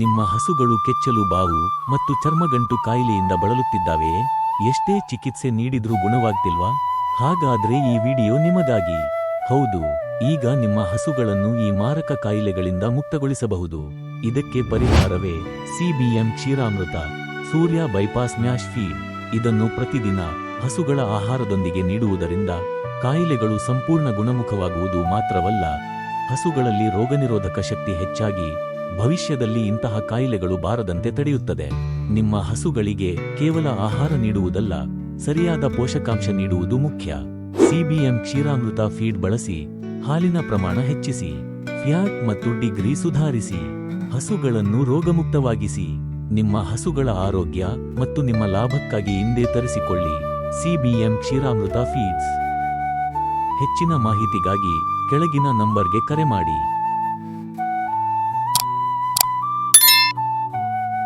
ನಿಮ್ಮ ಹಸುಗಳು ಕೆಚ್ಚಲು ಬಾವು ಮತ್ತು ಚರ್ಮಗಂಟು ಕಾಯಿಲೆಯಿಂದ ಬಳಲುತ್ತಿದ್ದಾವೆಯೇ ಎಷ್ಟೇ ಚಿಕಿತ್ಸೆ ನೀಡಿದ್ರೂ ಗುಣವಾಗ್ತಿಲ್ವಾ? ಹಾಗಾದ್ರೆ ಈ ವಿಡಿಯೋ ನಿಮಗಾಗಿ. ಹೌದು, ಈಗ ನಿಮ್ಮ ಹಸುಗಳನ್ನು ಈ ಮಾರಕ ಕಾಯಿಲೆಗಳಿಂದ ಮುಕ್ತಗೊಳಿಸಬಹುದು. ಇದಕ್ಕೆ ಪರಿಹಾರವೇ CBM Ksheeramrita, Surya bypass mash feed. ಇದನ್ನು ಪ್ರತಿದಿನ ಹಸುಗಳ ಆಹಾರದೊಂದಿಗೆ ನೀಡುವುದರಿಂದ ಕಾಯಿಲೆಗಳು ಸಂಪೂರ್ಣ ಗುಣಮುಖವಾಗುವುದು ಮಾತ್ರವಲ್ಲ, ಹಸುಗಳಲ್ಲಿ ರೋಗನಿರೋಧಕ ಶಕ್ತಿ ಹೆಚ್ಚಾಗಿ ಭವಿಷ್ಯದಲ್ಲಿ ಇಂತಹ ಕಾಯಿಲೆಗಳು ಬಾರದಂತೆ ತಡೆಯುತ್ತದೆ. ನಿಮ್ಮ ಹಸುಗಳಿಗೆ ಕೇವಲ ಆಹಾರ ನೀಡುವುದಲ್ಲ, ಸರಿಯಾದ ಪೋಷಕಾಂಶ ನೀಡುವುದು ಮುಖ್ಯ. ಸಿಬಿಎಂ ಕ್ಷೀರಾಮೃತ ಫೀಡ್ ಬಳಸಿ, ಹಾಲಿನ ಪ್ರಮಾಣ ಹೆಚ್ಚಿಸಿ, ಫ್ಯಾಟ್ ಮತ್ತು ಡಿಗ್ರಿ ಸುಧಾರಿಸಿ, ಹಸುಗಳನ್ನು ರೋಗಮುಕ್ತವಾಗಿಸಿ, ನಿಮ್ಮ ಹಸುಗಳ ಆರೋಗ್ಯ ಮತ್ತು ನಿಮ್ಮ ಲಾಭಕ್ಕಾಗಿ ಹಿಂದೆ ತರಿಸಿಕೊಳ್ಳಿ. ಸಿಬಿಎಂ ಕ್ಷೀರಾಮೃತ ಫೀಡ್ಸ್. ಹೆಚ್ಚಿನ ಮಾಹಿತಿಗಾಗಿ ಕೆಳಗಿನ ನಂಬರ್ಗೆ ಕರೆ ಮಾಡಿ.